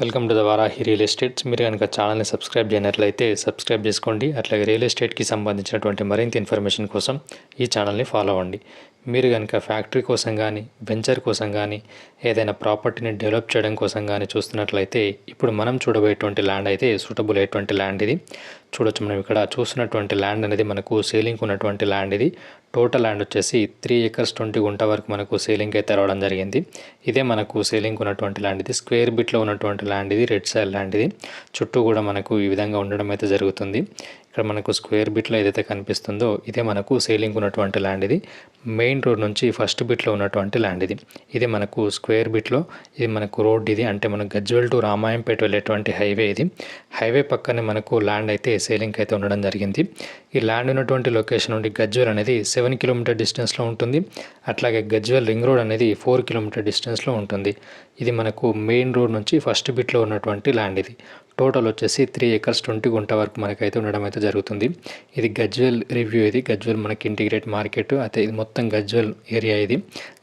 Welcome to the Varahi real estates. మీరు కనుక ఛానల్ని సబ్స్క్రైబ్ చేయనట్లయితే సబ్స్క్రైబ్ చేసుకోండి. అట్లాగే రియల్ ఎస్టేట్కి సంబంధించినటువంటి మరింత ఇన్ఫర్మేషన్ కోసం ఈ ఛానల్ని ఫాలో అవ్వండి. మీరు కనుక ఫ్యాక్టరీ కోసం కానీ వెంచర్ కోసం కానీ ఏదైనా ప్రాపర్టీని డెవలప్ చేయడం కోసం కానీ చూస్తున్నట్లయితే ఇప్పుడు మనం చూడబోయేటువంటి ల్యాండ్ అయితే సూటబుల్ అయ్యేటువంటి ల్యాండ్ ఇది. చూడొచ్చు మనం ఇక్కడ చూస్తున్నటువంటి ల్యాండ్ అనేది మనకు సేలింగ్ ఉన్నటువంటి ల్యాండ్ ఇది. టోటల్ ల్యాండ్ వచ్చేసి త్రీ ఎకర్స్ ట్వంటీ గుంట వరకు మనకు సేలింగ్ అయితే రావడం జరిగింది. ఇదే మనకు సేలింగ్ ఉన్నటువంటి ల్యాండ్ ఇది. స్క్వేర్ బిట్లో ఉన్నటువంటి ల్యాండ్ ఇది రెడ్ సైడ్ ల్యాండ్ ఇది. చుట్టూ కూడా మనకు ఈ విధంగా ఉండడం అయితే జరుగుతుంది. ఇక్కడ మనకు స్క్వేర్ బిట్లో ఏదైతే కనిపిస్తుందో ఇదే మనకు సేలింగ్ ఉన్నటువంటి ల్యాండ్ ఇది. మెయిన్ రోడ్ నుంచి ఫస్ట్ బిట్లో ఉన్నటువంటి ల్యాండ్ ఇది. ఇది మనకు స్క్వేర్ బిట్లో ఇది మనకు రోడ్ ఇది. అంటే మనకు గజ్వెల్ టు రామాయంపేట వెళ్ళేటువంటి హైవే ఇది. హైవే పక్కనే మనకు ల్యాండ్ అయితే సేలింగ్ అయితే ఉండడం జరిగింది. ఈ ల్యాండ్ ఉన్నటువంటి లొకేషన్ నుండి గజ్వెల్ అనేది సెవెన్ కిలోమీటర్ డిస్టెన్స్లో ఉంటుంది. అట్లాగే గజ్వెల్ రింగ్ రోడ్ అనేది ఫోర్ కిలోమీటర్ డిస్టెన్స్లో ఉంటుంది. ఇది మనకు మెయిన్ రోడ్ నుంచి ఫస్ట్ బిట్లో ఉన్నటువంటి ల్యాండ్ ఇది. టోటల్ వచ్చేసి త్రీ ఎకర్స్ ట్వంటీ గుంట వరకు మనకైతే ఉండడం అయితే జరుగుతుంది. ఇది గజ్వెల్ రివ్యూ ఇది. గజ్వెల్ మనకి ఇంటిగ్రేట్ మార్కెట్ అయితే ఇది మొత్తం గజ్వెల్ ఏరియా ఇది.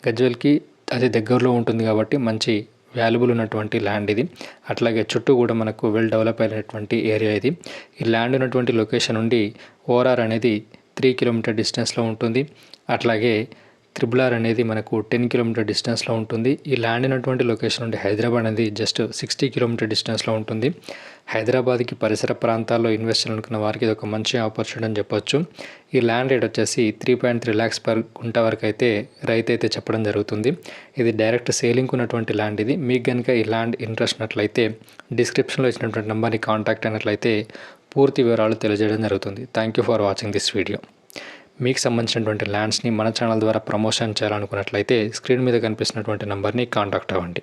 గజ్వెల్కి అది దగ్గరలో ఉంటుంది కాబట్టి మంచి వాల్యుబుల్ ఉన్నటువంటి ల్యాండ్ ఇది. అట్లాగే చుట్టూ కూడా మనకు వెల్ డెవలప్ అయినటువంటి ఏరియా ఇది. ఈ ల్యాండ్ ఉన్నటువంటి లొకేషన్ నుండి ఓఆర్ఆర్ అనేది త్రీ కిలోమీటర్ డిస్టెన్స్లో ఉంటుంది. అట్లాగే త్రిబుల్ ఆర్ అనేది మనకు టెన్ కిలోమీటర్ డిస్టెన్స్లో ఉంటుంది. ఈ ల్యాండ్ అయినటువంటి లొకేషన్ నుండి హైదరాబాద్ అనేది జస్ట్ సిక్స్టీ కిలోమీటర్ డిస్టెన్స్లో ఉంటుంది. హైదరాబాద్కి పరిసర ప్రాంతాల్లో ఇన్వెస్ట్ చేయాలనుకున్న వారికి ఇది ఒక మంచి ఆపర్చునిటీ అని చెప్పొచ్చు. ఈ ల్యాండ్ రేట్ వచ్చేసి three point three lakhs per గుంట వరకు అయితే రైతు అయితే చెప్పడం జరుగుతుంది. ఇది డైరెక్ట్ సేలింగ్ ఉన్నటువంటి ల్యాండ్ ఇది. మీకు కనుక ఈ ల్యాండ్ ఇంట్రెస్ట్ ఉన్నట్లయితే డిస్క్రిప్షన్లో ఇచ్చినటువంటి నెంబర్ని కాంటాక్ట్ అయినట్లయితే పూర్తి వివరాలు తెలియజేయడం జరుగుతుంది. Thank you for watching this video మీకు సంబంధించినటువంటి ల్యాండ్స్ని మన ఛానల్ ద్వారా ప్రమోషన్ చేయాలనుకున్నట్లయితే స్క్రీన్ మీద కనిపిస్తున్నటువంటి నెంబర్ని కాంటాక్ట్ అవ్వండి.